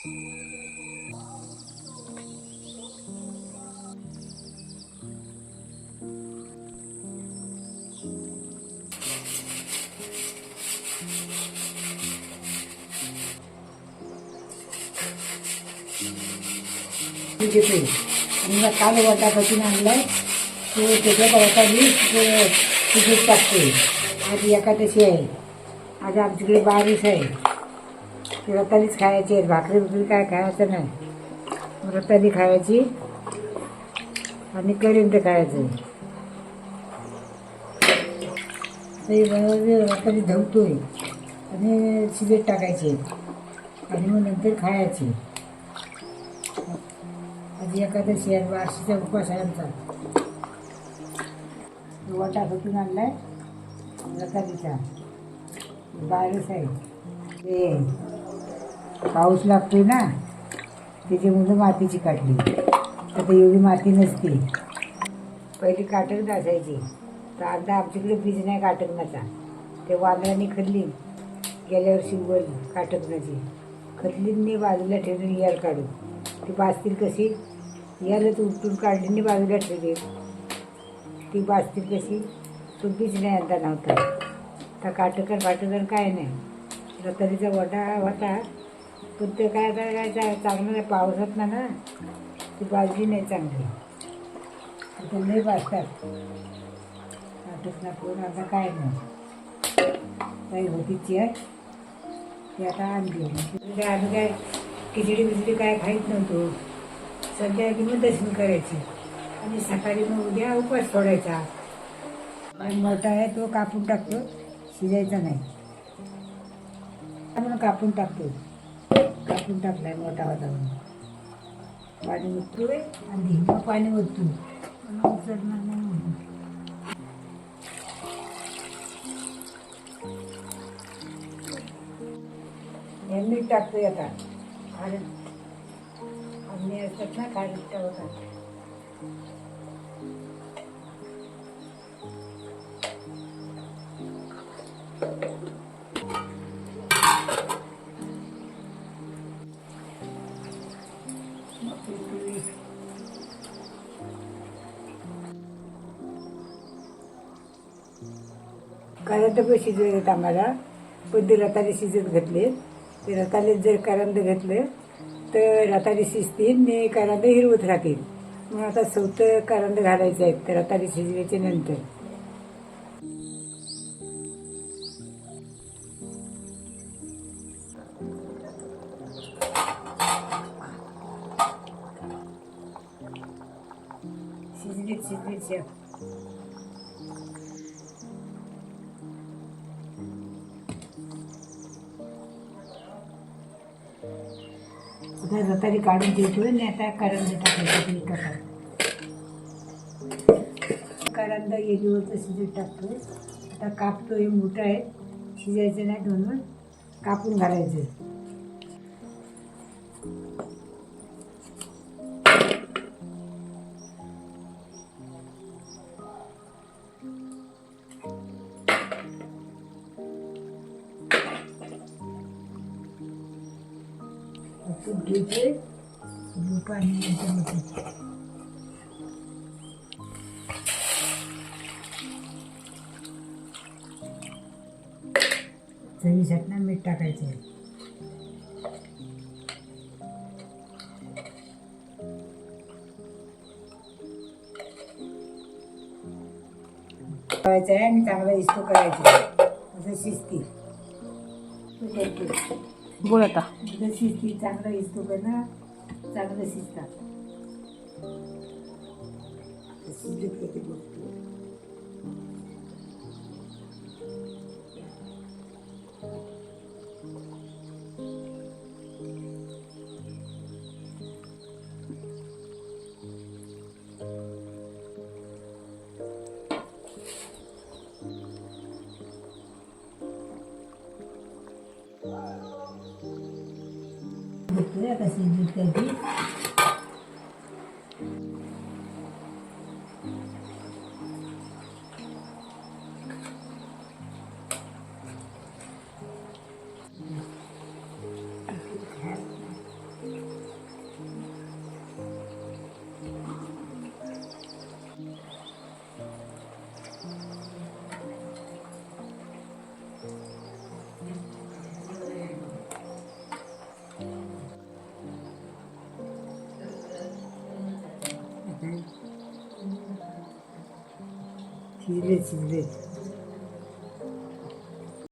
घेते आणि मग काल वाटापासून आणलाय तो त्याच्यात वाटाली तिकीट टाकते आज एकादशी आहे आज आमच्याकडे बारीस आहे ती रतालीच खायची आहेत? भाकरी बिकरी काय खायचं नाही. रताली खायची? आणि करीन ते खायचं. ते रताली धवतोय. आणि शिजत टाकायची आणि मग नंतर खायची. आधी एकादशी आहे वार्षिकचा उपवास आहे आमचा. वाटा कुठून आणलाय. रतालीचा बारस आहे. ते पाऊस लागतोय ना त्याच्यामुळे मातीची काढली आता एवढी माती नसते. पहिली काटक असायची. तर आता आमच्याकडे बीज नाही काटकनाचा ते वांदरांनी खल्ली गेल्या वर्षी वर काटकनाची खल्लींनी बाजूला ठेवून यार काढून. ती बाजतील कशी? यालच तू उपटून बाजूला ठेवली. ती बाजतील कशी? तो बीज नाही आता नव्हता. तर काटकर फाटकर काय नाही. रतारीचा वडा होता पण ते काय काय काय चा- चांगलं नाही पावसात ना ना ती बाजली नाही चांगली. आता लय बाजतात काटक ना कोण आता काय नाही. काही होतीची आहे. ती आता आणली म्हणजे आम्ही काय खिचडी बिचडी काय खाईत नव्हतो. सध्या की मग दर्शन करायचे. आणि सकाळी मग उद्या उपवास सोडायचा. आणि मोठा आहे तो कापून टाकतो शिजायचा नाही. म्हणून कापून टाकतो. कापून टाकलाय मोठा होता पाणी ओतू आणि हिंगा पाणी ओतू. उचलणार नाही म्हणून. हे मीठ टाकतोय आता. खारट आम्ही असतात ना खारट होतात. करंद पण शिजवत आम्हाला. पण ते रताळे शिजत घातले ते रताळे जर करंद घेतलं तर रताळे शिजतील आणि करंद हिरवत राहतील. मग आता चौथं करंद घालायचं आहे तर रताळे शिजवायचे नंतर. शिजलीत शिजलीत शेफ आता रतारी काढून देतोय आणि आता करंद टाकायचं ते टाकायचं करंद येलीवरचं शिजत टाकतो आता कापतो हे मोठं आहे शिजायचं नाही म्हणून कापून घालायचं तूप घ्यायचे पाणी चवीसाठी ना मीठ टाकायचं करायचं आहे आणि चांगला इस्तो करायचा असं शिजती बोल आता शिजती चांगलं इस्तो करणं चांगलं शिजतात शिजत किती गोष्टी घेतोय आता शिजत त्याची शिजले शिजले